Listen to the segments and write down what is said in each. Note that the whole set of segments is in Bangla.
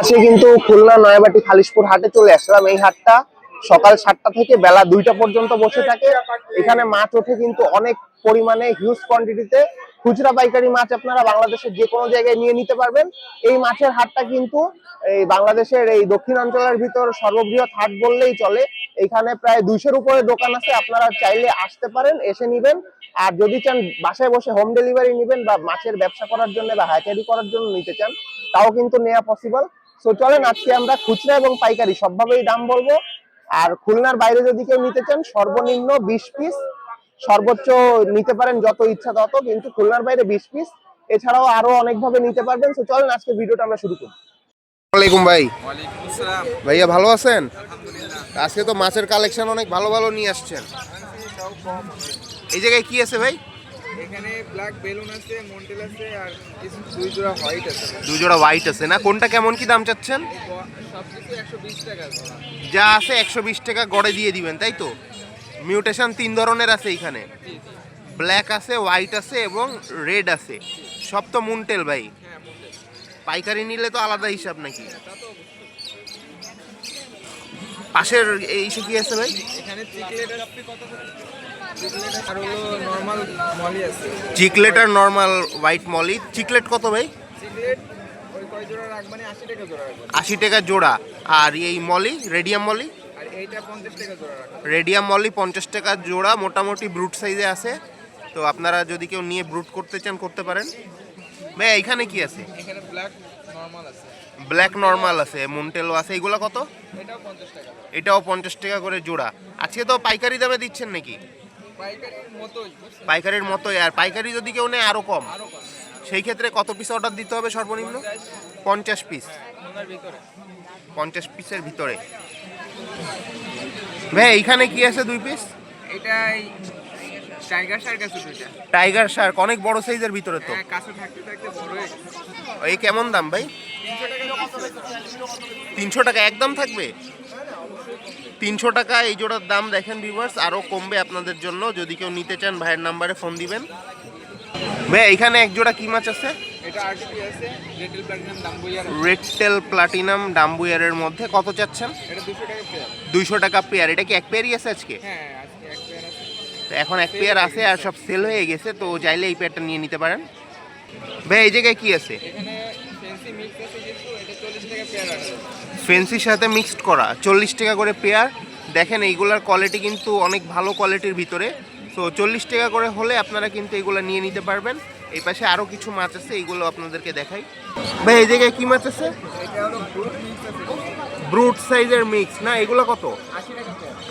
আজকে কিন্তু খুলনা নয়াবাটি খালিশপুর হাটে চলে আসলাম। এই হাটটা সকাল সাতটা থেকে বেলা দুইটা পর্যন্ত বসে থাকে। এখানে মাছ ওঠে কিন্তু অনেক পরিমাণে হিউজ কোয়ান্টিটিতে খুচরা পাইকারি মাছ আপনারা বাংলাদেশের যে কোনো জায়গায় নিয়ে নিতে পারবেন। এই মাছের হাটটা কিন্তু এই বাংলাদেশের এই দক্ষিণ অঞ্চলের ভিতর সর্ববৃহৎ হাট বললেই চলে। এখানে প্রায় দুইশোর উপরে দোকান আছে, আপনারা চাইলে আসতে পারেন, এসে নিবেন। আর যদি চান বাসায় বসে হোম ডেলিভারি নিবেন বা মাছের ব্যবসা করার জন্য বা হাইকারি করার জন্য নিতে চান, তাও কিন্তু নেওয়া পসিবল সো চলেন আজকে আমরা খুচরা এবং পাইকারি সবভাবেই দাম বলব। আর খুলনার বাইরে যদি কেউ নিতে চান সর্বনিম্ন বিশ পিস সর্বোচ্চ নিতে পারেন যত ইচ্ছা তত কিন্তু খুলনার বাইরে বিশ পিস এছাড়াও আরও অনেকভাবে নিতে পারবেন। সো চলেন আজকে ভিডিওটা আমরা শুরু করি। আসসালামাইকুম ভাই। ভাইয়া ভালো আছেন? আজকে তো মাছের কালেকশন অনেক ভালো ভালো নিয়ে আসছেন। এই জায়গায় কি আছে ভাই? এখানে ব্ল্যাক বেলুন আছে মন্টেল আছে আর দুই জোড়া হোয়াইট আছে। দুই জোড়া হোয়াইট আছে। না কোনটা কেমন কি দাম চাচ্ছেন? সব কিছু একশো বিশ টাকা যা আছে একশো বিশ টাকা গড়ে দিয়ে দিবেন তাই তো? মিউটেশন তিন ধরনের আছে এখানে। ব্ল্যাক আছে হোয়াইট আছে এবং রেড আছে। সব তো মুনটেল ভাই। হ্যাঁ পাইকারি নিলে তো আলাদা হিসাব নাকি? অবশ্যই। পাশের এই ইস্যু কি আছে ভাই? এখানে চিকলেট আছে কত চিকলেট আর হলো নর্মাল হোয়াইট মলি। চিকলেট কত ভাই? আশি টাকা জোড়া। আর এই molly, radium molly? Radium molly পঞ্চাশ টাকা জোড়া, মোটামুটি ব্রুট সাইজে আছে। তো আপনারা যদি কেউ নিয়ে ব্রুট করতে চান, করতে পারেন। ভাই এখানে কি আছে? ব্ল্যাক নর্মাল আছে ব্ল্যাক আছে। মুনটেলও আছে এগুলো কত এটাও পঞ্চাশ টাকা করে জোড়া। আজকে তো পাইকারি দামে দিচ্ছেন নাকি? পাইকারির মতোই আর পাইকারি যদি কেউ নেয় আরও কম। আরও কম। সেই ক্ষেত্রে কত পিস অর্ডার দিতে হবে সর্বনিম্ন? পঞ্চাশ পিস পঞ্চাশ পিসের ভিতরে। ভাই এইখানে কি আছে দুই পিস এটাই টাইগার শার্ক আছে দুইটা। টাইগার শার্ক অনেক বড় সাইজের ভিতরে তো। হ্যাঁ কাছে থাকতে থাকতে বড় এই কেমন দাম ভাই। তিনশো টাকা একদম থাকবে? তিনশো টাকা এই জোড়ার দাম দেখেন ভিউয়ার্স আরও কমবে আপনাদের জন্য। যদি কেউ নিতে চান ভাইয়ের নাম্বারে ফোন দিবেন। ভাই এখানে এক জোড়া কি মাছ আছে? এটা রেটেল প্লাটিনাম রেডটেল প্লাটিনাম ডাম্বুয়ারের মধ্যে কত চাচ্ছেন? দুইশো টাকা পেয়ার এটা কি এক পেয়ারই আছে আজকে? হ্যাঁ এখন এক পেয়ার আছে আর সব সেল হয়ে গেছে তো চাইলে এই পেয়ারটা নিয়ে নিতে পারেন। ভাই এই জায়গায় কি আছে। ফেন্সির সাথে মিক্সড করা। চল্লিশ টাকা করে পেয়ার দেখেন, এইগুলার কোয়ালিটি কিন্তু অনেক ভালো কোয়ালিটির ভিতরে। তো চল্লিশ টাকা করে হলে আপনারা কিন্তু এগুলো নিয়ে নিতে পারবেন। এই পাশে আরও কিছু মাছ আছে, এইগুলো আপনাদেরকে দেখাই। ভাই, এই জায়গায় কী মাছ আছে? ব্রুট সাইজের মিক্স না, এগুলো কত?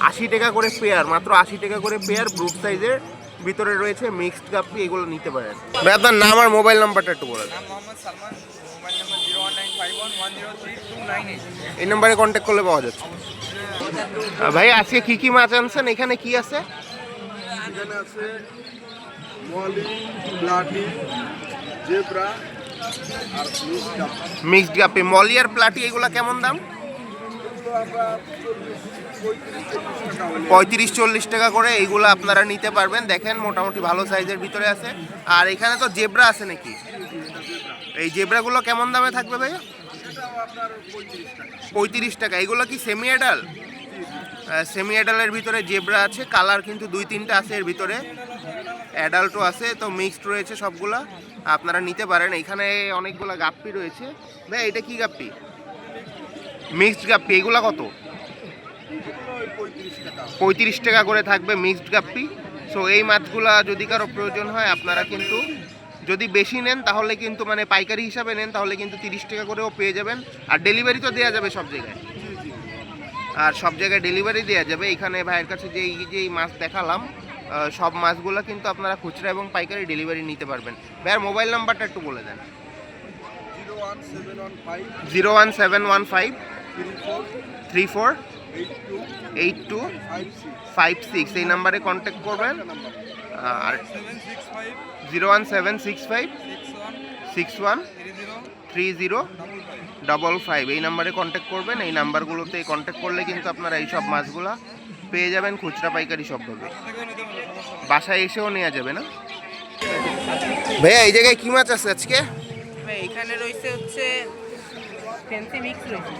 আশি টাকা করে পেয়ার মাত্র আশি টাকা করে পেয়ার ব্রুট সাইজের ভিতরে রয়েছে মিক্সড গাপ্পি এগুলো নিতে পারেন। ভাই, আপনার নাম আর মোবাইল নাম্বারটা একটু বলেন Mohammad Salman, mobile number zero one nine five one one zero three এই নাম্বারে কন্ট্যাক্ট করলে পাওয়া যাচ্ছে। ভাই আজকে কি কি মাছ আনছেন? এখানে কি আছে? এখানে আছে মলি প্লাটি জেব্রা আর মিক্সড গাপ্পি। মলি আর প্লাটি এগুলো কেমন দাম? তো আমরা চল্লিশ পঁয়ত্রিশ চল্লিশ টাকা করে এইগুলো আপনারা নিতে পারবেন। দেখেন মোটামুটি ভালো সাইজের ভিতরে আছে। আর এখানে তো জেব্রা আছে নাকি? এই জেব্রাগুলো কেমন দামে থাকবে ভাই সেটাও আপনার পঁয়ত্রিশ টাকা। এগুলো কি সেমি অ্যাডাল সেমি অ্যাডালের ভিতরে জেব্রা আছে কালার কিন্তু দুই তিনটা আছে এর ভিতরে। অ্যাডাল্টও আছে তো মিক্সড রয়েছে সবগুলা। আপনারা নিতে পারেন। এখানে অনেকগুলো গাপ্পি রয়েছে। ভাই এটা কি গাপ্পি? মিক্সড গাপ্পি। এগুলা কত? পঁয়ত্রিশ টাকা। করে থাকবে মিক্সড গাপ্পি। সো এই মাছগুলা যদি কারও প্রয়োজন হয় আপনারা কিন্তু যদি বেশি নেন, তাহলে কিন্তু মানে পাইকারি হিসাবে নেন, তাহলে কিন্তু তিরিশ টাকা করেও পেয়ে যাবেন। আর ডেলিভারি তো দেওয়া যাবে সব জায়গায়। আর সব জায়গায় ডেলিভারি দেওয়া যাবে। এখানে ভাইয়ের কাছে যে এই যে মাছ দেখালাম সব মাছগুলো কিন্তু আপনারা খুচরা এবং পাইকারি ডেলিভারি নিতে পারবেন। ভাইয়ের মোবাইল নাম্বারটা একটু বলে দেন। Zero one seven one five three four eight two five six, এই নাম্বারে কন্ট্যাক্ট করবেন। আর zero one seven six five. Six one three zero double five এই নাম্বারে কন্ট্যাক্ট করবেন। এই নাম্বারগুলোতে কন্ট্যাক্ট করলে কিন্তু আপনারা এই সব মাছগুলো পেয়ে যাবেন খুচরা পাইকারি সবভাবে বাসায় এসেও নেওয়া যাবে না? ভাইয়া এই জায়গায় কি মাছ আছে আজকে? এখানে রয়েছে হচ্ছে ফ্যান্সি মিক্স রয়েছে।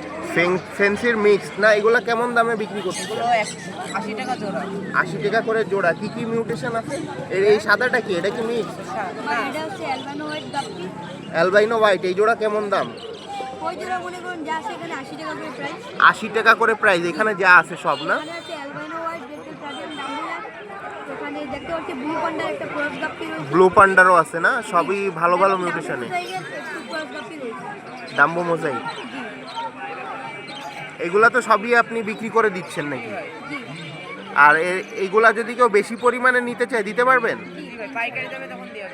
ফেন্সির মিক্স না এগুলা কেমন দামে বিক্রি করছে আশি টাকা জোড়া। আশি টাকা করে জোড়া। কি কি মিউটেশন আছে? এর এই সাদাটা কি? এটা কি মিক্স অ্যালবাইনো হোয়াইট এই জোড়া কেমন দাম? আশি টাকা করে প্রাইস আশি টাকা করে প্রাইস এখানে যা আছে সব না? ব্লু পান্ডারও আছে না? সবই ভালো ভালো মিউটেশনে একটু ক্রস গাপ্পি রয়েছে ডাম্বো মোজাই এগুলা তো সবই আপনি বিক্রি করে দিচ্ছেন নাকি? আর এইগুলা যদি কেউ বেশি পরিমাণে নিতে চায় দিতে পারবেন?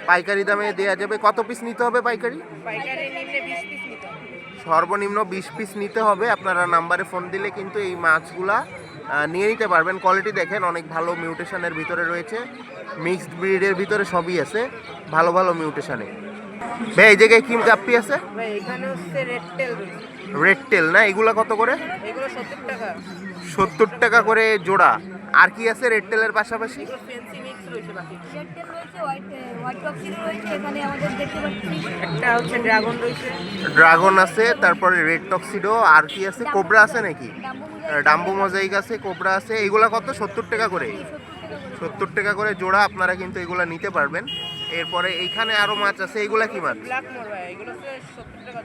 পাইকারি দামে দেওয়া যাবে। কত পিস নিতে হবে পাইকারি? সর্বনিম্ন বিশ পিস নিতে হবে। আপনারা নাম্বারে ফোন দিলে কিন্তু এই মাছগুলা নিয়ে নিতে পারবেন। কোয়ালিটি দেখেন অনেক ভালো মিউটেশনের ভিতরে রয়েছে। মিক্সড ব্রিডের ভিতরে সবই আছে। ভালো ভালো মিউটেশনে ভাই এই জায়গায় কি গাপ্পি আছে? ভাই এখানে হচ্ছে রেড টেল রেড টেল না? এগুলা কত করে? এগুলো সত্তর টাকা। করে জোড়া। আর কি আছে রেড টেলের পাশাপাশি? ফ্যান্সি মিক্স রয়েছে বাকি। রেড টেল রয়েছে হোয়াইট হোয়াইট গাপ্পি রয়েছে এখানে আমাদের দেখতে পাচ্ছি। একটা হচ্ছে ড্রাগন রয়েছে। ড্রাগন আছে তারপরে রেড টক্সিডো আর কি আছে? কোবরা আছে নাকি? ডাম্বো ডাম্বো মোজাইক আছে কোবরা আছে। এগুলা কত? সত্তর টাকা করে। সত্তর টাকা করে জোড়া আপনারা কিন্তু এগুলা নিতে পারবেন। এরপরে এইখানে আরও মাছ আছে এগুলা কি মাছ? ব্ল্যাক এগুলো সত্তর টাকা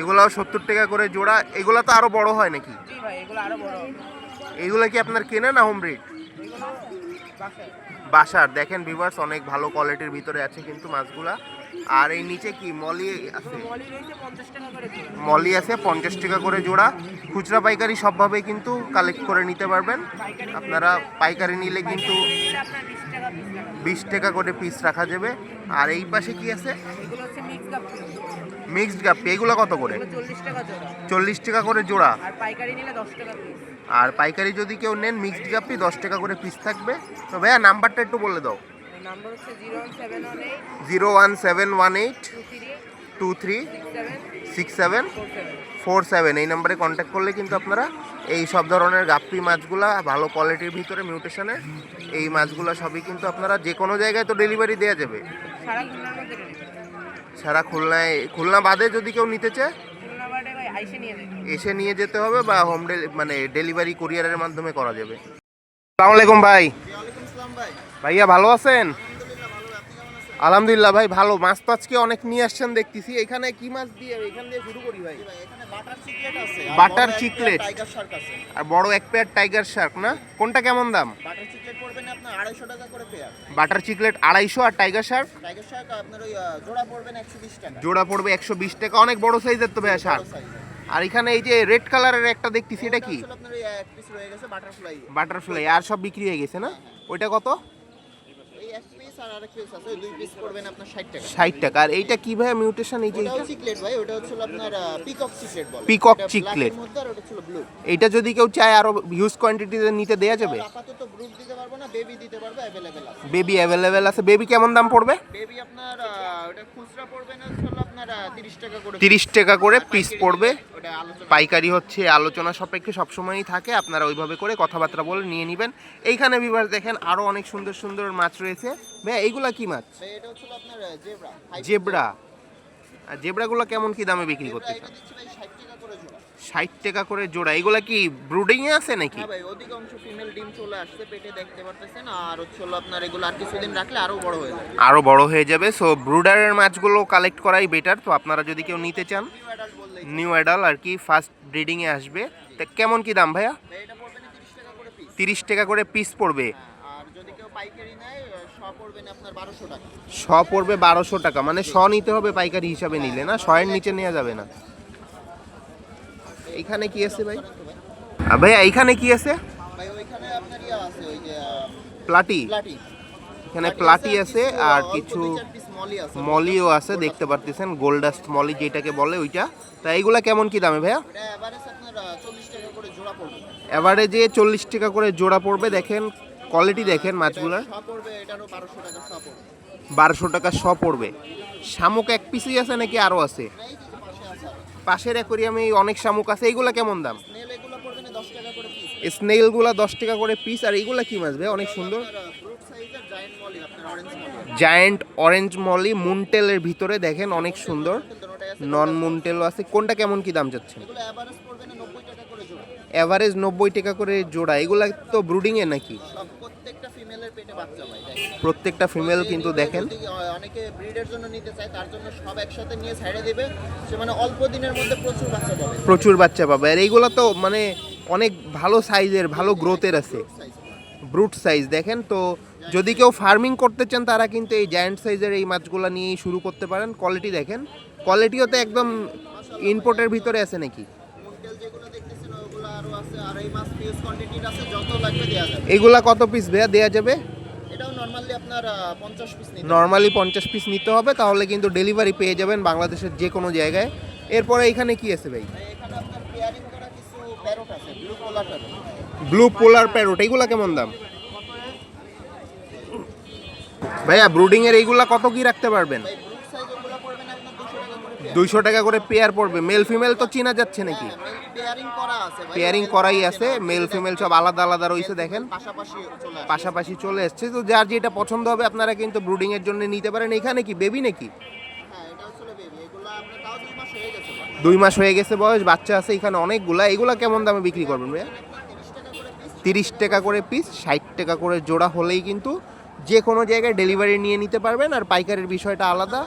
এগুলাও সত্তর টাকা করে জোড়া এগুলা তো আরও বড় হয় নাকি? এগুলা কি আপনার কেনে না হোম রেট বাসার দেখেন ভিভার্স অনেক ভালো কোয়ালিটির ভিতরে আছে কিন্তু মাছগুলা। আর এই নিচে কি? মলি আছে? মলি আছে পঞ্চাশ টাকা করে জোড়া। খুচরা পাইকারি সবভাবে কিন্তু কালেক্ট করে নিতে পারবেন। আপনারা পাইকারি নিলে কিন্তু বিশ টাকা করে পিস রাখা যাবে। আর এই পাশে কি আছে? মিক্সড গাপ্পি এগুলো কত করে? চল্লিশ টাকা করে জোড়া। আর পাইকারি আর যদি কেউ নেন মিক্সড গাপ্পি দশ টাকা করে পিস থাকবে। তো ভাইয়া নাম্বারটা একটু বলে দাও। নাম্বার হচ্ছে zero one seven one eight two three six seven four seven. এই নাম্বারে কন্ট্যাক্ট করলে কিন্তু আপনারা এই সব ধরনের গাপ্পি মাছগুলা ভালো কোয়ালিটির ভিতরে মিউটেশনের এই মাছগুলা সবই কিন্তু আপনারা যে কোনো জায়গায় তো ডেলিভারি দেওয়া যাবে। সারা খুলনায় খুলনা বাদে যদি কেউ নিতে চায় এসে নিয়ে যেতে হবে বা হোম মানে ডেলিভারি কুরিয়ারের মাধ্যমে করা যাবে। আসসালামু আলাইকুম ভাই। ভাইয়া ভালো আছেন? আলহামদুলিল্লাহ ভাই ভালো। মাছ তো আজকে অনেক নিয়ে আসছেন দেখতেছি। এখানে কি মাছ দিয়ে এখান দিয়ে শুরু করি ভাই? বাটার চিকলেট টাইগার শার্ক আছে। আর বড় এক পেয়ার টাইগার শার্ক না? কোনটা কেমন দাম? বাটার চিকলেট আড়াইশো টাকা করে পেয়ার। বাটার চিকলেট আড়াইশো আর টাইগার শার্ক? জোড়া পড়বেন একশো বিশ টাকা। জোড়া পড়বে একশো বিশ টাকা। অনেক বড় সাইজের তো ভাইয়া শার্ক। আর এখানে এই যে রেড কালারের একটা দেখতেছি এটা কি? আপনার ওই এক পিস রয়ে গেছে বাটারফ্লাই বাটারফ্লাই। আর সব বিক্রি হয়ে গেছে না? ওইটা কত? এই এক পিস আর আরেক পিস আছে দুই পিস পড়বেন আপনার ষাট টাকা। ষাট টাকা। আর এইটা কি ভাইয়া মিউটেশন এই যে এইটা? চিকলেট ভাই ওটা হচ্ছে আপনার পিকক চিকলেট বলে। Peacock এটা আর ওটা ছিল ব্লু যদি কেউ চায় আরও হিউজ কোয়ান্টিটিতে নিতে দেয়া যাবে? আপাতত দিতে পারব না বেবি দিতে পারব অ্যাভেলেবেল আছে। বেবি অ্যাভেলেবেল আছে। বেবি কেমন দাম পড়বে? বেবি আপনার ওটা খুচরা পড়বে না হলো আপনার তিরিশ টাকা করে তিরিশ টাকা করে পিস পড়বে। পাইকারি হচ্ছে আলোচনা সাপেক্ষে সবসময়ই থাকে। আপনারা ওইভাবে করে কথাবার্তা বলে নিয়ে নেবেন। এইখানে বিভার দেখেন আরও অনেক সুন্দর সুন্দর মাছ রয়েছে। ভাইয়া এইগুলা কি মাছ? এটা হচ্ছে আপনার জেব্রা। জেব্রা। আর জেব্রাগুলো কেমন কি দামে বিক্রি করতে ভাই ষাট টাকা করে জোড়া। ষাট টাকা করে জোড়া। এগুলা কি ব্রুডিং এ আছে নাকি? হ্যাঁ ভাই অধিকাংশ ফিমেল ডিম চলে আসছে পেটে দেখতে পারতেছেন। আর হচ্ছে হলো আপনার এগুলো আর কিছুদিন রাখলে আরও বড় হয়ে যাবে। আরও বড় হয়ে যাবে। সো ব্রুডারের মাছগুলো কালেক্ট করাই বেটার তো আপনারা যদি কেউ নিতে চান নিউ অ্যাডাল আর কি ফার্স্ট ব্রিডিং এ আসবে। তা কেমন কি দাম ভাইয়া? তিরিশ টাকা করে পিস তিরিশ টাকা করে পিস পড়বে। আর যদি কেউ পাইকারি নেয় শ পড়বে আপনার বারোশো টাকা। শ পড়বে বারোশো টাকা মানে শ নিতে হবে পাইকারি হিসাবে নিলে না? শয়ের নিচে নেওয়া যাবে না। এইখানে কি আছে ভাই? আ, ভাইয়া এইখানে কি আছে? ভাই ওইখানে আপনার ইয়া আছে ওই যে প্লাটি। প্লাটি। এখানে প্লাটি আছে আর কিছু মলিও আছে দেখতে পারতেছেন গোল্ডাস্ট মলি যেটাকে বলে ওইটা। তা এইগুলা কেমন কি দামে ভাইয়া? এভারেজ চল্লিশ টাকা করে জোড়া পড়বে দেখেন কোয়ালিটি দেখেন মাছগুলার বারোশো টাকা শ পড়বে। শামুক এক পিসই আছে নাকি আরও আছে? পাশের অ্যাকোরিয়ামে অনেক শামুক আছে এইগুলা কেমন দাম? স্নেল এগুলো দশ টাকা করে পিস আর এইগুলা কি মাছ ভাই অনেক সুন্দর। জায়েন্ট অরেঞ্জ মলি মুনটেলের ভিতরে দেখেন অনেক সুন্দর। নন মুনটেলও আছে। কোনটা কেমন কি দাম এগুলো অ্যাভারেজ নব্বই টাকা করে জোড়া। এভারেজ নব্বই টাকা করে জোড়া। এগুলা তো ব্রুডিং এ নাকি পেটে বাচ্চা পায় প্রত্যেকটা ফিমেল কিন্তু দেখেন। অনেকে ব্রিডের জন্য নিতে চায় তার জন্য সব একসাথে নিয়ে ছেড়ে দেবে। সে মানে অল্প দিনের মধ্যে প্রচুর বাচ্চা পাবে। প্রচুর বাচ্চা পাবে। আর এইগুলো তো মানে অনেক ভালো সাইজের ভালো গ্রোথের আছে। ব্রুট সাইজ দেখেন? তো যদি কেউ ফার্মিং করতে চান তারা কিন্তু এই জায়ান্ট সাইজের এই মাছগুলো নিয়েই শুরু করতে পারেন। কোয়ালিটি দেখেন। কোয়ালিটিও তো একদম ইনপোর্টের ভিতরে আছে নাকি? যেগুলো দেখতেছেন ওগুলো আরও আছে। আর এই মাছ কোয়ান্টিটির আছে যত লাগবে দেওয়া যাবে। এগুলা কত পিস ভেয়া দেওয়া যাবে? এটাও নর্মালি আপনার পঞ্চাশ পিস নিতে হবে। নর্মালি পিস নিতে হবে তাহলে কিন্তু ডেলিভারি পেয়ে যাবেন বাংলাদেশের যে কোনো জায়গায়। এরপরে এখানে কি আছে ভাই? এখানে আপনার পেয়ারিং করা কিছু প্যারোট আছে blue collar parrot blue polar parrot এগুলা কেমন দাম? ভাইয়া ব্রুডিং এর এইগুলা কত কি রাখতে পারবেন এই ব্লু সাইজ ওগুলো পড়বে না আপনার দুশো টাকা করে দুইশো টাকা করে পেয়ার পড়বে। মেল ফিমেল তো চেনা যাচ্ছে নাকি? পেয়ারিং করা পেয়ারিং করাই আছে। মেল ফিমেল সব আলাদা আলাদা রয়েছে দেখেন। পাশাপাশি চলে এসছে। তো যার যেটা পছন্দ হবে আপনারা কিন্তু ব্রুডিং এর জন্য নিতে পারেন। এখানে কি বেবি নাকি? হ্যাঁ হয়ে দুই মাস হয়ে গেছে বয়স বাচ্চা আছে এখানে অনেকগুলা। এগুলা কেমন দামে বিক্রি করবেন ভাইয়া? তিরিশ টাকা করে পিস ষাট টাকা করে জোড়া হলেই কিন্তু যে কোনো জায়গায় ডেলিভারি নিয়ে নিতে পারবেন। আর পাইকারের বিষয়টা আলাদা।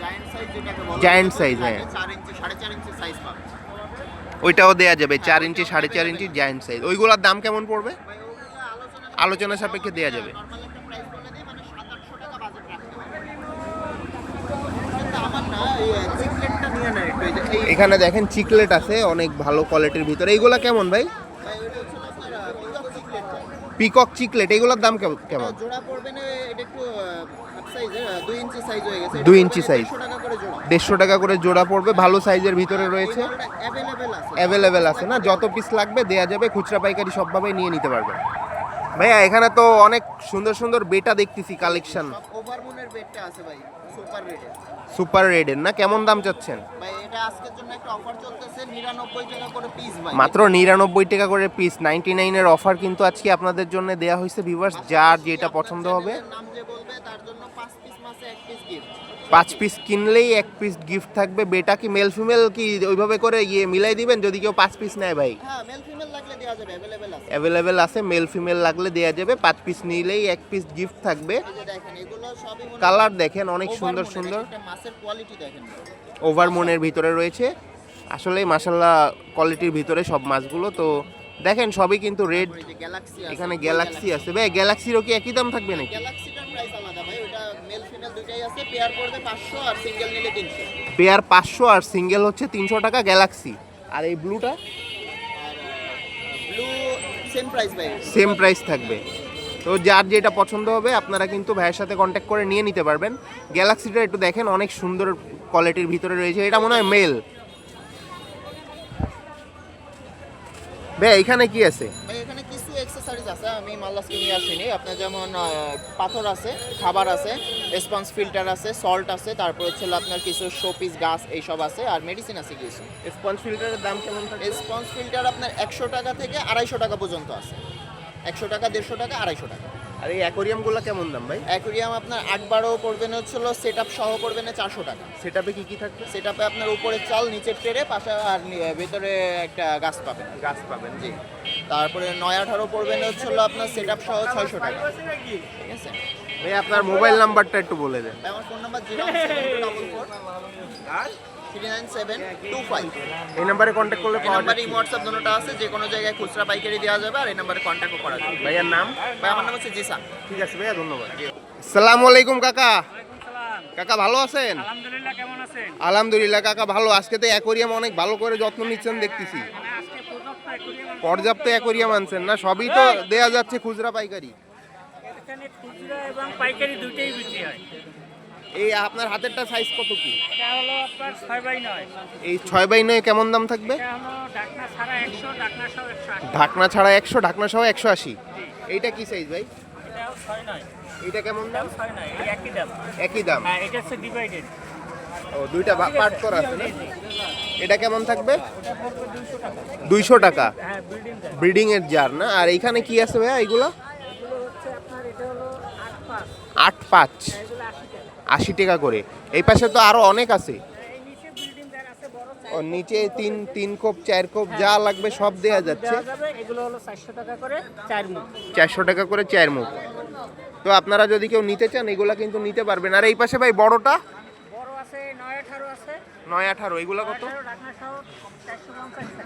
জায়ান্ট সাইজ যেটাকে বলে Giant size, হ্যাঁ। 4 ইঞ্চি 4.5 ইঞ্চি সাইজ পাবে। ওইটাও দেয়া যাবে চার ইঞ্চি সাড়ে চার ইঞ্চি জায়েন্ট সাইজ ওইগুলোর দাম কেমন পড়বে? আলোচনা সাপেক্ষে দেয়া যাবে। মানে 7-800 টাকা বাজেট রাখতে হবে। কিন্তু আমার না এই চিকলেটটা নিয়ে নেয় একটু এই যে এই এখানে দেখেন চিকলেট আছে অনেক ভালো কোয়ালিটির ভিতরে। এইগুলা কেমন ভাই? পিকক চিকলেট এগুলোর দাম কেমন কেমন? জোড়া পড়বে না এটা একটু হাফ সাইজের 2 ইঞ্চি সাইজ গেছে। দুই ইঞ্চি size। 150 টাকা করে জোড়া। দেড়শো টাকা করে জোড়া পড়বে ভালো সাইজের ভিতরে রয়েছে। অ্যাভেলেবেল আছে। না? যত পিস লাগবে দেয়া যাবে খুচরা পাইকারি সবভাবে নিয়ে নিতে পারবে। ভাইয়া এখানে তো অনেক সুন্দর সুন্দর বেটা দেখতেছি কালেকশন ওভারমুনের বেডটা আছে ভাই। সুপার রেটের সুপার রেডের না? কেমন দাম চাচ্ছেন? ভাই এটা আজকের জন্য একটা অফার চলতেছে 99 টাকা করে পিস ভাই। মাত্র নিরানব্বই টাকা করে পিস নাইনটি নাইনের অফার কিন্তু আজকে আপনাদের জন্য দেয়া হয়েছে ভিভার্স যার যেটা পছন্দ হবে। নাম যে বলবে তার জন্য 5 পিস মাসে এক পিস গিফট পাঁচ পিস কিনলেই এক পিস গিফট থাকবে বেটা কি মেল ফিমেল কি ওইভাবে করে ইয়ে মিলাই দিবেন? যদি কেউ পাঁচ পিস নেয় ভাই। হ্যাঁ মেল ফিমেল লাগলে দেওয়া যাবে অ্যাভেলেবেল আছে। অ্যাভেলেবেল আছে মেল ফিমেল লাগলে দেয়া যাবে পাঁচ পিস নিলেই এক পিস গিফট থাকবে। এই যে দেখেন এগুলো কালার দেখেন অনেক সুন্দর সুন্দর। একটা মাছের কোয়ালিটি দেখেন। ওভার মনের ভিতরে রয়েছে। আসলে মাসাল্লাহ কোয়ালিটির ভিতরে সব মাছগুলো। তো দেখেন সবই কিন্তু রেড এখানে গ্যালাক্সি আছে। ভাই গ্যালাক্সিরও কি একই দাম থাকবে নাকি? পেয়ার পড়বে 500 আর সিঙ্গেল নিলে 300 পেয়ার পাঁচশো আর সিঙ্গেল হচ্ছে তিনশো টাকা গ্যালাক্সি আর এই ব্লুটা সেম প্রাইস থাকবে। তো যার যেটা পছন্দ হবে আপনারা কিন্তু ভাইয়ের সাথে কন্ট্যাক্ট করে নিয়ে নিতে পারবেন। গ্যালাক্সিটা একটু দেখেন অনেক সুন্দর কোয়ালিটির ভিতরে রয়েছে। এটা মনে হয় মেল ভাই এখানে কি আছে? ভাই এখানে কিছু অ্যাক্সেসরিজ আছে আমি নিয়ে আসিনি। আপনার যেমন পাথর আছে খাবার আছে ফিল্টার আছে সল্ট আছে তারপর হচ্ছে আপনার কিছু শোপিস গাছ এইসব আছে আর মেডিসিন আছে কিছু। স্পঞ্জ ফিল্টারের দাম কেমন থাকে? রেসপন্স ফিল্টার আপনার একশো টাকা থেকে আড়াইশো টাকা পর্যন্ত আছে। একশো টাকা দেড়শো টাকা আড়াইশো টাকা। আর এই অ্যাকোরিয়ামগুলো কেমন দাম ভাই? অ্যাকোরিয়াম আপনার আট বারো পড়বে না হচ্ছিল সেট আপ সহ পড়বে না চারশো টাকা। সেটাপে কী কী থাকবে? সেট আপে আপনার উপরে চাল নিচের ট্রেরে পাশে আর ভেতরে একটা গাছ পাবেন। গাছ পাবেন জি। তারপরে নয় আঠারো পড়বেন হচ্ছিল আপনার সেট আপ সহ ছয়শো টাকা। ঠিক আছে? ভাই আপনার মোবাইল নাম্বারটা একটু বলে দেন। আমার phone number zero double four three nine seven two five এই নাম্বারে কন্ট্যাক্ট করলে এই নাম্বারে যাবে হোয়াটসঅ্যাপ দুটোটা আছে যে কোনো জায়গায় খুচরা পাইকারি দেওয়া যাবে আর এই নাম্বারে কন্ট্যাক্টও করা যাবে। ভাইয়ার নাম? ভাই আমার নাম হচ্ছে জিসান। ঠিক আছে ভাইয়া ধন্যবাদ। সালামু আলাইকুম কাকা। কাকা ভালো আছেন? আলহামদুলিল্লাহ কেমন আছেন? আলহামদুলিল্লাহ কাকা ভালো। আজকে তো অ্যাকোরিয়াম অনেক ভালো করে যত্ন নিচ্ছেন দেখতেছি। মানে পর্যাপ্ত অ্যাকোরিয়াম আনছেন। না? সবই তো দেয়া যাচ্ছে খুচরা পাইকারি। এখানে খুচরা এবং পাইকারি দুইটাই বিক্রি হয়। এই আপনার হাতেরটা সাইজ কত কি? এটা হলো আপনার ছয় বাই নয়। এই ছয় বাই নয় কেমন দাম থাকবে? এটা হলো ডাকনা ছাড়া একশো ডাকনা সহ একশো আশি। ঢাকনা ছাড়া একশো ঢাকনা সহ একশো আশি। এইটা কি সাইজ ভাই? এটাও ছয় নয়। এইটা কেমন দাম? এটাও ছয় নয় এই একই দাম। একই দাম। হ্যাঁ এটা হচ্ছে ডিভাইডেড ও দুইটা পার্ট করা আছে না? এটা কেমন থাকবে? দুইশো টাকা। হ্যাঁ ব্রিডিং এর জার না? আর এইখানে কি আছে ভাইয়া এগুলো? এগুলো হচ্ছে আপনার এটা হলো আট পাঁচ। এগুলো আশি টাকা করে। এই পাশে তো আরও অনেক আছে। নিচে তিন তিন কোপ চার কোপ যা লাগবে সব দেয়া যাচ্ছে। দেওয়া হলো চারশো টাকা করে চার মুখ। তো আপনারা যদি কেউ নিতে চান এগুলা কিন্তু নিতে পারবেন। আর এই পাশে ভাই বড়টা? বড় আছে নয় আঠারো এগুলো কত?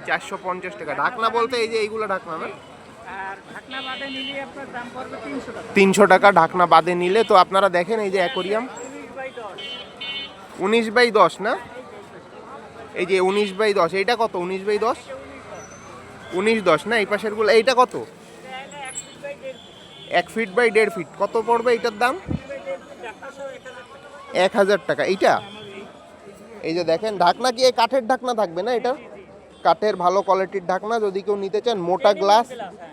চারশো পঞ্চাশ টাকা। ঢাকনা বলতে এই যে এইগুলো ঢাকনা না? তিনশো টাকা ঢাকনা বাদে নিলে। তো আপনারা দেখেন এই যে অ্যাকোরিয়াম। উনিশ বাই দশ, না? এই যে উনিশ বাই দশ, এইটা কত? উনিশ বাই দশ? উনিশ দশ, না? এই পাশেরগুলো এইটা কত? এক ফিট বাই দেড় ফিট, কত পড়বে এইটার দাম? এক হাজার টাকা, এইটা? এই যে দেখেন, ঢাকনা কি এই কাঠের ঢাকনা থাকবে না এটা? কাঠের ভালো কোয়ালিটির ঢাকনা, যদি কেউ নিতে চান, মোটা glass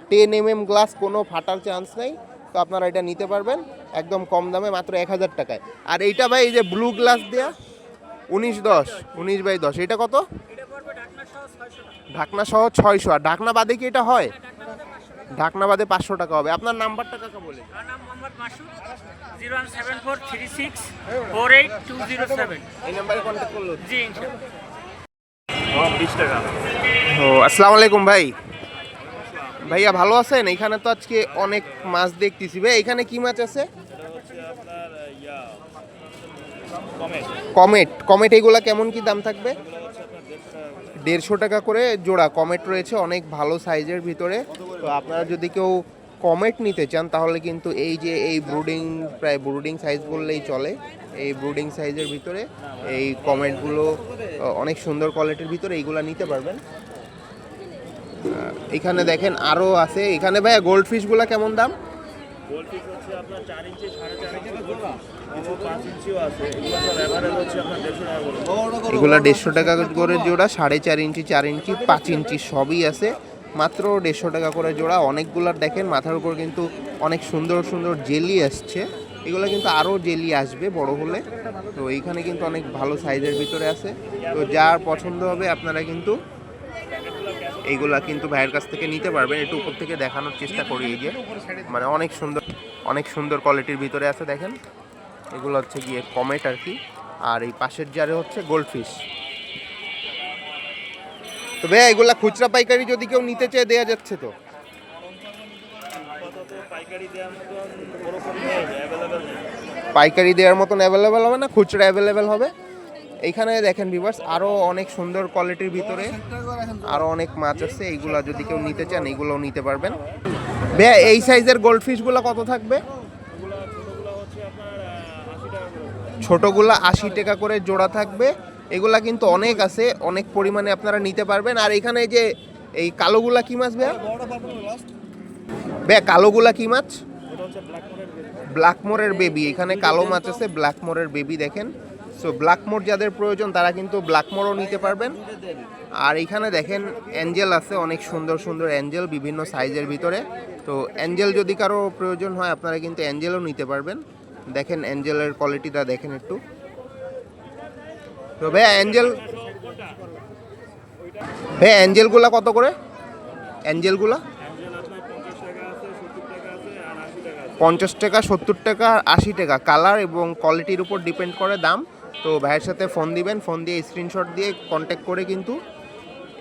ten M M glass কোনো ফাটার চান্স নেই। তো আপনারা এটা নিতে পারবেন একদম কম দামে মাত্র এক হাজার টাকায়। আর এইটা ভাই এই যে ব্লু গ্লাস দেয়া উনিশ দশ উনিশ বাই দশ এটা কত? ঢাকনা সহ ছয়শো আর ঢাকনা বাদে কি এটা হয়? ঢাকনা বাদে পাঁচশো টাকা হবে। আপনার নাম্বারটা কাকা বলে? এই নাম্বারে কন্ট্যাক্ট করল জি ও আসসালামু আলাইকুম ভাই। ভাইয়া ভালো আছেন? এখানে তো আজকে অনেক মাছ দেখতেছি। ভাই এখানে কি মাছ আছে? কমেট। কমেট, এগুলা কেমন কি দাম থাকবে? দেড়শো টাকা করে জোড়া। কমেট রয়েছে অনেক ভালো সাইজের ভিতরে। তো আপনারা যদি কেউ কমেট নিতে চান, তাহলে কিন্তু এই যে এই ব্রুডিং, প্রায় ব্রুডিং সাইজ বললেই চলে। এই ব্রুডিং সাইজের ভিতরে এই কমেটগুলো অনেক সুন্দর কোয়ালিটির ভিতরে এইগুলো নিতে পারবেন। এখানে দেখেন আরও আছে। এখানে ভাইয়া গোল্ড ফিশগুলো কেমন দাম? হচ্ছে আপনার চার ইঞ্চি সাড়ে চার ইঞ্চি এগুলো দেড়শো টাকা করে। জোড়া সাড়ে চার ইঞ্চি চার ইঞ্চি পাঁচ ইঞ্চি সবই আছে। মাত্র দেড়শো টাকা করে জোড়া। অনেকগুলার দেখেন মাথার উপর কিন্তু অনেক সুন্দর সুন্দর জেলি আসছে। এগুলো কিন্তু আরও জেলি আসবে বড় হলে। তো এইখানে কিন্তু অনেক ভালো সাইজের ভিতরে আছে। তো যার পছন্দ হবে আপনারা কিন্তু এইগুলা কিন্তু ভাইয়ের কাছ থেকে নিতে পারবেন। একটু উপর থেকে দেখানোর চেষ্টা করি এই যে। মানে অনেক সুন্দর অনেক সুন্দর কোয়ালিটির ভিতরে আছে, দেখেন। এগুলো হচ্ছে গিয়ে কমেট আর কি। আর এই পাশের জারে হচ্ছে গোল্ডফিশ তো ভাইয়া, এগুলা খুচরা পাইকারি যদি কেউ নিতে চায়, দেয়া যাচ্ছে তো? পাইকারি দেওয়ার মতন অ্যাভেলেবেল হবে না? খুচরা অ্যাভেলেবেল হবে? এইখানে দেখেন ভিভার্স আরও অনেক সুন্দর কোয়ালিটির ভিতরে আরও অনেক মাছ আছে। এইগুলা যদি কেউ নিতে চান এইগুলোও নিতে পারবেন। ভাইয়া এই সাইজের গোল্ড গোল্ডফিশগুলো কত থাকবে? ছোটগুলা আশি টাকা করে জোড়া থাকবে। এগুলা কিন্তু অনেক আছে অনেক পরিমাণে আপনারা নিতে পারবেন। আর এখানে যে এই কালোগুলা কি মাছ ভাইয়া? ভাইয়া কালোগুলা কি মাছ? ব্ল্যাকমোরের বেবি এখানে কালো মাছ আছে ব্ল্যাকমোরের বেবি দেখেন। সো ব্ল্যাকমোর যাদের প্রয়োজন, তারা কিন্তু ব্ল্যাকমোরও নিতে পারবেন। আর এখানে দেখেন অ্যাঞ্জেল আছে, অনেক সুন্দর সুন্দর অ্যাঞ্জেল বিভিন্ন সাইজের ভিতরে। তো অ্যাঞ্জেল যদি কারও প্রয়োজন হয়, আপনারা কিন্তু অ্যাঞ্জেলও নিতে পারবেন। দেখেন অ্যাঞ্জেলের কোয়ালিটিটা দেখেন একটু। তো, ভাইয়া অ্যাঞ্জেল ভাইয়া অ্যাঞ্জেলগুলা কত করে? অ্যাঞ্জেলগুলা পঞ্চাশ টাকা, সত্তর টাকা, আশি টাকা। কালার এবং কোয়ালিটির উপর ডিপেন্ড করে দাম। তো ভাইয়ের সাথে ফোন দিবেন ফোন দিয়ে স্ক্রিনশট দিয়ে কন্ট্যাক্ট করে কিন্তু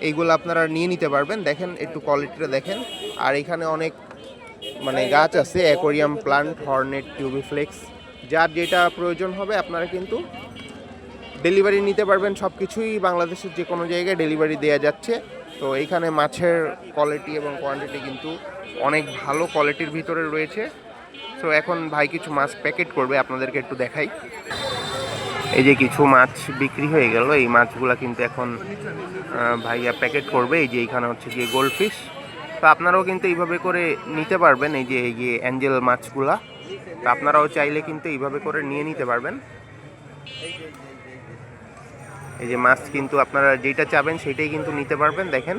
এইগুলো আপনারা নিয়ে নিতে পারবেন। দেখেন, একটু কোয়ালিটিটা দেখেন। আর এখানে অনেক মানে গাছ আছে অ্যাকোরিয়াম প্লান্ট হর্নেট টিউবিফ্লেক্স যার যেটা প্রয়োজন হবে আপনারা কিন্তু ডেলিভারি নিতে পারবেন। সব কিছুই বাংলাদেশের যে কোনো জায়গায় ডেলিভারি দেওয়া যাচ্ছে। তো এইখানে মাছের কোয়ালিটি এবং কোয়ান্টিটি কিন্তু অনেক ভালো কোয়ালিটির ভিতরে রয়েছে। তো এখন ভাই কিছু মাছ প্যাকেট করবে, আপনাদেরকে একটু দেখাই। এই যে কিছু মাছ বিক্রি হয়ে গেল, এই মাছগুলা কিন্তু এখন ভাইয়া প্যাকেট করবে। এই যে এইখানে হচ্ছে গিয়ে গোল্ডফিশ তো আপনারাও কিন্তু এইভাবে করে নিতে পারবেন, এই যে এই যে অ্যাঞ্জেল মাছগুলা। তো আপনারাও চাইলে কিন্তু এইভাবে করে নিয়ে নিতে পারবেন। এই যে মাছ কিন্তু আপনারা যেটা চাবেন সেটাই কিন্তু নিতে পারবেন, দেখেন।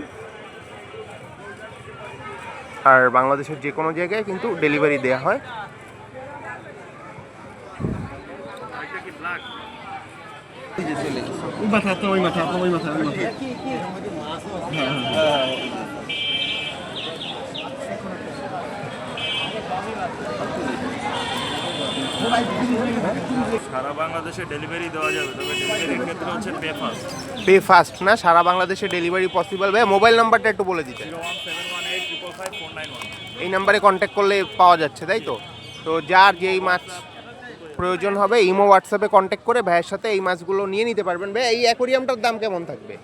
আর বাংলাদেশের যে কোনো জায়গায় কিন্তু ডেলিভারি দেওয়া হয়। সারা বাংলাদেশে ডেলিভারি দেওয়া যাবে তবে ডেলিভারির ক্ষেত্রে হচ্ছে পে ফাস্ট পে ফাস্ট না সারা বাংলাদেশে ডেলিভারি পসিবল ভাই। মোবাইল নাম্বারটা একটু বলে দিতে। এই নাম্বারে কন্ট্যাক্ট করলে পাওয়া যাচ্ছে তাই তো? তো যার যেই মাছ প্রয়োজন হবে ইমো হোয়াটসঅ্যাপে কন্ট্যাক্ট করে ভাইয়ের সাথে এই মাছগুলো নিয়ে নিতে পারবেন। ভাই এই অ্যাকোরিয়ামটার দাম কেমন থাকবে?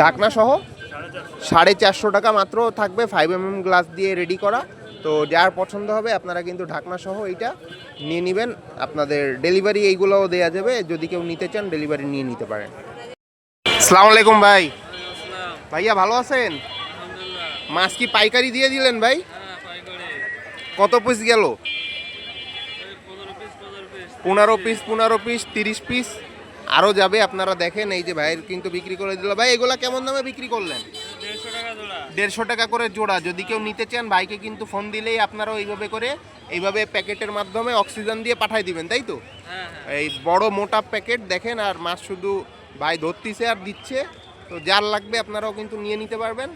ঢাকনা সহ? সাড়ে চারশো টাকা মাত্র থাকবে ফাইভ এম এম গ্লাস দিয়ে রেডি করা। তো যার পছন্দ হবে আপনারা কিন্তু ঢাকনা সহ এইটা নিয়ে নেবেন। আপনাদের ডেলিভারি এইগুলোও দেওয়া যাবে। যদি কেউ নিতে চান ডেলিভারি নিয়ে নিতে পারেন। আসসালামু আলাইকুম ভাই। ভাইয়া ভালো আছেন? মাছ কি পাইকারি দিয়ে দিলেন ভাই? কত পিস গেল? পনেরো পিস পনেরো পিস তিরিশ পিস আরও যাবে, আপনারা দেখেন, এই যে ভাইয়ের কিন্তু বিক্রি করে দিল। ভাই, এগুলা কেমন দামে বিক্রি করলেন? দেড়শো টাকা করে জোড়া। যদি কেউ নিতে চান, ভাইকে কিন্তু ফোন দিলেই আপনারা এইভাবে করে, এইভাবে প্যাকেটের মাধ্যমে অক্সিজেন দিয়ে পাঠাই দিবেন, তাই তো? এই বড় মোটা প্যাকেট, দেখেন, আর মাছ শুধু ভাই ধরতিছে আর দিচ্ছে। তো যার লাগবে, আপনারাও কিন্তু নিয়ে নিতে পারবেন।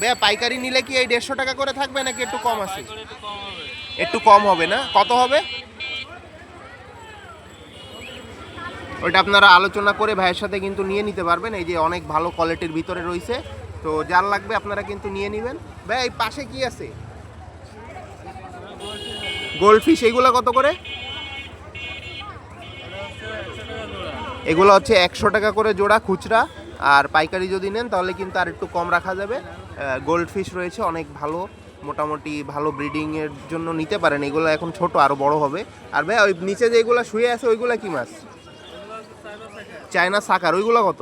ভাইয়া পাইকারি নিলে কি এই দেড়শো টাকা করে থাকবে নাকি একটু কম আছে? একটু কম হবে। না? কত হবে? ওইটা আপনারা আলোচনা করে ভাইয়ের সাথে কিন্তু নিয়ে নিতে পারবেন। এই যে অনেক ভালো কোয়ালিটির ভিতরে রয়েছে। তো যার লাগবে আপনারা কিন্তু নিয়ে নেবেন। ভাই এই পাশে কি আছে? গোল্ডফিশ এইগুলো কত করে? এগুলো হচ্ছে একশো টাকা করে জোড়া খুচরা। আর পাইকারি যদি নেন তাহলে কিন্তু আর একটু কম রাখা যাবে। গোল্ড ফিশ রয়েছে, অনেক ভালো, মোটামুটি ভালো ব্রিডিংয়ের জন্য নিতে পারেন। এগুলো এখন ছোট আরও বড় হবে। আর ভাই, ওই নিচে যেগুলো শুয়ে আছে, ওইগুলো কি মাছ? চায়না সাকার, ওইগুলো কত?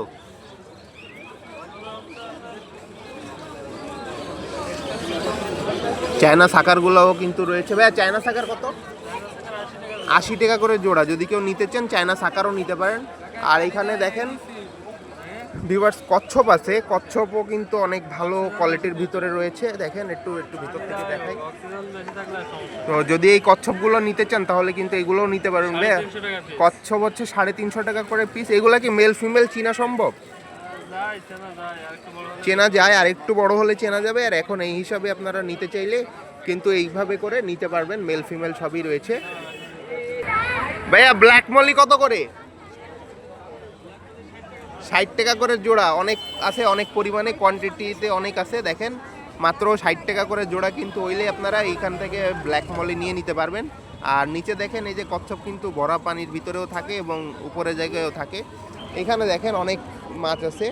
চায়না সাকারগুলোও কিন্তু রয়েছে। ভাইয়া চায়না সাকার কত? আশি টাকা করে জোড়া। যদি কেউ নিতে চান, চায়না সাকারও নিতে পারেন। আর এখানে দেখেন ভিভার্স কচ্ছপ আছে। কচ্ছপও কিন্তু অনেক ভালো কোয়ালিটির ভিতরে রয়েছে। দেখেন একটু একটু ভিতর থেকে দেখাই। তো যদি এই কচ্ছপগুলো নিতে চান তাহলে কিন্তু এগুলোও নিতে পারবেন ভাইয়া। কচ্ছপ হচ্ছে সাড়ে তিনশো টাকা করে পিস এগুলা কি মেল ফিমেল চিনা সম্ভব? চেনা যায় আর একটু বড় হলে চেনা যাবে। আর এখন এই হিসাবে আপনারা নিতে চাইলে কিন্তু এইভাবে করে নিতে পারবেন। মেল ফিমেল সবই রয়েছে। ভাইয়া ব্ল্যাক মলি কত করে? ষাট টাকা করে জোড়া। অনেক আছে, অনেক পরিমাণে কোয়ান্টিটিতে অনেক আছে। দেখেন, মাত্র ষাট টাকা করে জোড়া কিন্তু ওইলে আপনারা এইখান থেকে ব্ল্যাক মলে নিয়ে নিতে পারবেন। আর নিচে দেখেন, এই যে কচ্ছপ কিন্তু ভরা পানির ভিতরেও থাকে এবং উপরে জায়গায়ও থাকে। এখানে দেখেন অনেক মাছ আছে।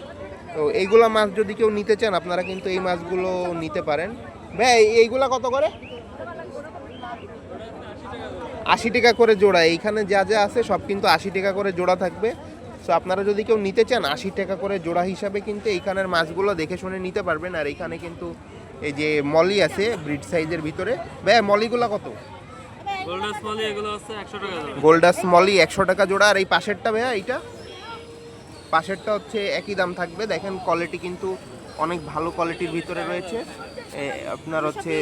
তো এইগুলা মাছ যদি কেউ নিতে চান, আপনারা কিন্তু এই মাছগুলো নিতে পারেন। ভাই এইগুলা কত করে? আশি টাকা করে জোড়া। এইখানে যা যা আছে সব কিন্তু আশি টাকা করে জোড়া থাকবে। সো আপনারা যদি কেউ নিতে চান আশি টাকা করে জোড়া হিসাবে কিন্তু এইখানের মাছগুলো দেখে শুনে নিতে পারবেন। আর এইখানে কিন্তু এই যে মলি আছে ব্রিড সাইজের ভিতরে। ভাই মলিগুলো কত? গোল্ডাস মলি একশো টাকা জোড়া। আর এই পাশেরটা ভাইয়া এইটা? পাশেরটা হচ্ছে একই দাম থাকবে। দেখেন কোয়ালিটি কিন্তু অনেক ভালো কোয়ালিটির ভিতরে রয়েছে। আপনার হচ্ছে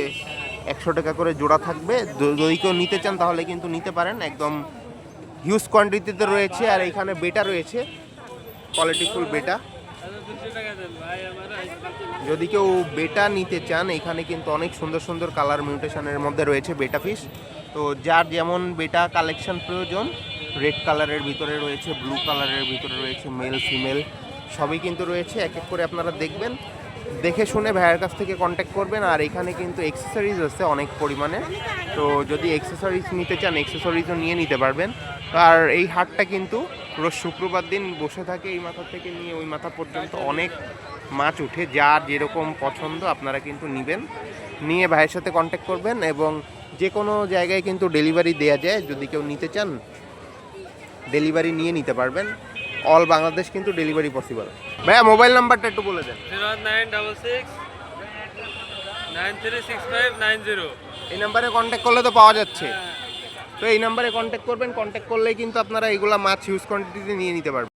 একশো টাকা করে জোড়া থাকবে। যদি কেউ নিতে চান তাহলে কিন্তু নিতে পারেন। একদম হিউজ কোয়ান্টিটিতে রয়েছে আর এখানে বেটা রয়েছে কোয়ালিটিফুল বেটা যদি কেউ বেটা নিতে চান, এখানে কিন্তু অনেক সুন্দর সুন্দর কালার মিউটেশনের মধ্যে রয়েছে বেটা ফিশ তো যার যেমন বেটা কালেকশন প্রয়োজন রেড কালারের ভিতরে রয়েছে ব্লু কালারের ভিতরে রয়েছে মেল ফিমেল সবই কিন্তু রয়েছে। এক এক করে আপনারা দেখবেন, দেখে শুনে ভাইয়ের কাছ থেকে কন্ট্যাক্ট করবেন। আর এখানে কিন্তু এক্সেসরিজ আছে অনেক পরিমাণে। তো যদি এক্সেসরিজ নিতে চান এক্সেসরিজও নিয়ে নিতে পারবেন। আর এই হাটটা কিন্তু রোজ শুক্রবার দিন বসে থাকে এই মাথা থেকে নিয়ে ওই মাথা পর্যন্ত অনেক মাছ উঠে যার যেরকম পছন্দ আপনারা কিন্তু নেবেন। নিয়ে ভাইয়ের সাথে কন্ট্যাক্ট করবেন এবং যে কোনো জায়গায় কিন্তু ডেলিভারি দেওয়া যায়। যদি কেউ নিতে চান ডেলিভারি নিয়ে নিতে পারবেন। অল বাংলাদেশ কিন্তু ডেলিভারি পসিবল ভাইয়া মোবাইল নাম্বারটা একটু বলে দেন। Nine double six nine three six five nine zero. এই নাম্বারে কন্ট্যাক্ট করলে তো পাওয়া যাচ্ছে। তো এই নাম্বারে কন্ট্যাক্ট করবেন। কন্ট্যাক্ট করলেই কিন্তু আপনারা এইগুলা মাছ হিউজ কোয়ান্টিটিতে নিয়ে নিতে পারবেন।